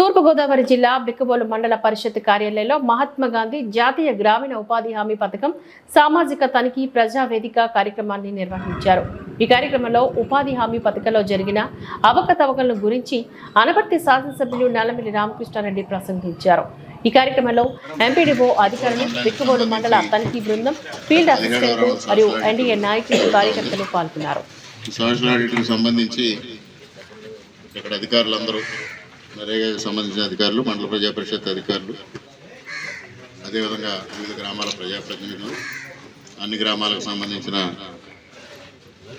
తూర్పుగోదావరి జిల్లా బిక్కబోలు మండల పరిషత్ కార్యాలయంలో మహాత్మా గాంధీ జాతీయ గ్రామీణ ఉపాధి హామీ పథకం సామాజిక తనిఖీ ప్రజా వేదిక కార్యక్రమాన్ని నిర్వహించారు. ఈ కార్యక్రమంలో ఉపాధి హామీ పథకంలో జరిగిన అవకతవకలను గురించి అనపర్తి శాసనసభ్యులు నల్లమిల్లి రామకృష్ణారెడ్డి ప్రసంగించారు. ఈ కార్యక్రమంలో ఎంపీడీఓ అధికారులు బిక్కబోలు మండల తనిఖీ బృందం ఫీల్డ్ అసిస్టెంట్లు మరియు ఎన్డీఏ నాయకులు కార్యకర్తలు పాల్గొన్నారు. సంబంధించి ఇక్కడ అధికారులందరూ నరేగాకి సంబంధించిన అధికారులు మండల ప్రజా పరిషత్ అధికారులు అదేవిధంగా వివిధ గ్రామాల ప్రజాప్రతినిధులు అన్ని గ్రామాలకు సంబంధించిన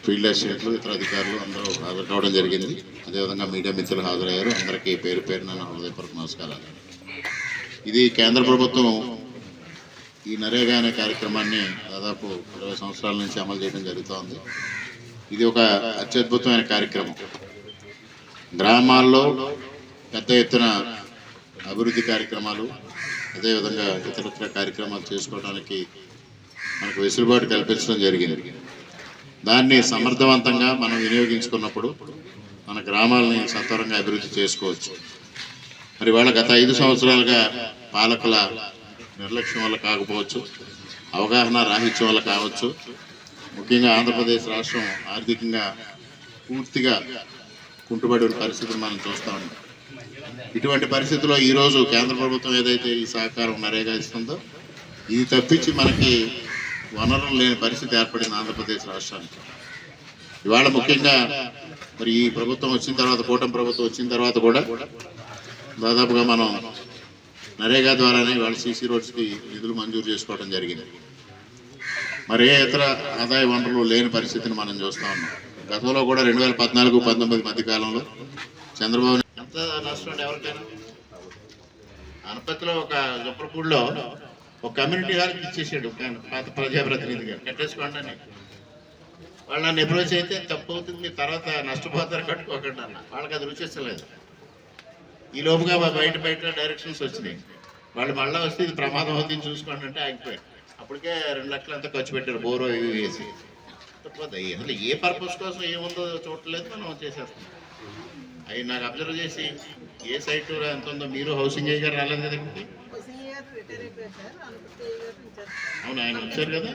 ఫీల్డ్ అసిస్టెంట్లు ఇతర అధికారులు అందరూ హాజరు కావడం జరిగింది. అదేవిధంగా మీడియా మిత్రులు హాజరయ్యారు. అందరికీ పేరు పేరున నా హృదయపూర్వక నమస్కారాలు. ఇది కేంద్ర ప్రభుత్వం ఈ నరేగా అనే కార్యక్రమాన్ని దాదాపు ఇరవై సంవత్సరాల నుంచి అమలు చేయడం జరుగుతోంది. ఇది ఒక అత్యద్భుతమైన కార్యక్రమం. గ్రామాల్లో పెద్ద ఎత్తున అభివృద్ధి కార్యక్రమాలు అదేవిధంగా ఇతరత్ర కార్యక్రమాలు చేసుకోవడానికి మనకు వెసులుబాటు కల్పించడం జరిగింది. దాన్ని సమర్థవంతంగా మనం వినియోగించుకున్నప్పుడు మన గ్రామాలని సత్వరంగా అభివృద్ధి చేసుకోవచ్చు. మరి వాళ్ళ గత ఐదు సంవత్సరాలుగా పాలకుల నిర్లక్ష్యం వల్ల కాకపోవచ్చు అవగాహన రాహిత్యం వల్ల కావచ్చు ముఖ్యంగా ఆంధ్రప్రదేశ్ రాష్ట్రం ఆర్థికంగా పూర్తిగా కుంటుబడి ఉన్న పరిస్థితులు మనం చూస్తా ఉన్నాం. ఇటువంటి పరిస్థితుల్లో ఈరోజు కేంద్ర ప్రభుత్వం ఏదైతే ఈ సహకారం నరేగా ఇస్తుందో ఇది తప్పించి మనకి వనరులు లేని పరిస్థితి ఏర్పడింది ఆంధ్రప్రదేశ్ రాష్ట్రానికి. ఇవాళ ముఖ్యంగా మరి ఈ ప్రభుత్వం వచ్చిన తర్వాత కూటమి ప్రభుత్వం వచ్చిన తర్వాత కూడా దాదాపుగా మనం నరేగా ద్వారానే ఇవాళ సీసీ రోడ్స్కి నిధులు మంజూరు చేసుకోవడం జరిగింది. మరి ఏ ఇతర ఆదాయ వనరులు లేని పరిస్థితిని మనం చూస్తూ ఉన్నాం. గతంలో కూడా రెండు వేల పద్నాలుగు పంతొమ్మిది మధ్య కాలంలో చంద్రబాబు ఎంత నష్టం ఎవరికైనా? అనపతిలో ఒక జొప్పలపూడిలో ఒక కమ్యూనిటీ హాల్కి ఇచ్చేసాడు ఒక పాత ప్రజాప్రతినిధిగా కట్టేసుకోండి అని. వాళ్ళు నన్ను అప్రోచ్ అయితే తప్పు అవుతుంది మీ తర్వాత నష్టపోతారు కట్టుకోకండి అన్న. వాళ్ళకి అది రుచిస్తలేదు. ఈ లోపుగా బయట బయట డైరెక్షన్స్ వచ్చినాయి. వాళ్ళు మళ్ళీ వస్తే ఇది ప్రమాదం అవుతుంది చూసుకోండి అంటే ఆగిపోయారు. అప్పటికే రెండు లక్షలు అంతా ఖర్చు పెట్టారు బోరో ఇవి వేసి. తప్పదు. అసలు ఏ పర్పస్ కోసం ఏముందో చూడలేదు మనం చేసేస్తాం. అవి నాకు అబ్జర్వ్ చేసి ఏ సైట్ ఎంత ఉందో మీరు హౌసింగ్ గారు రాలేదు కదా అవును ఆయన వచ్చారు కదా?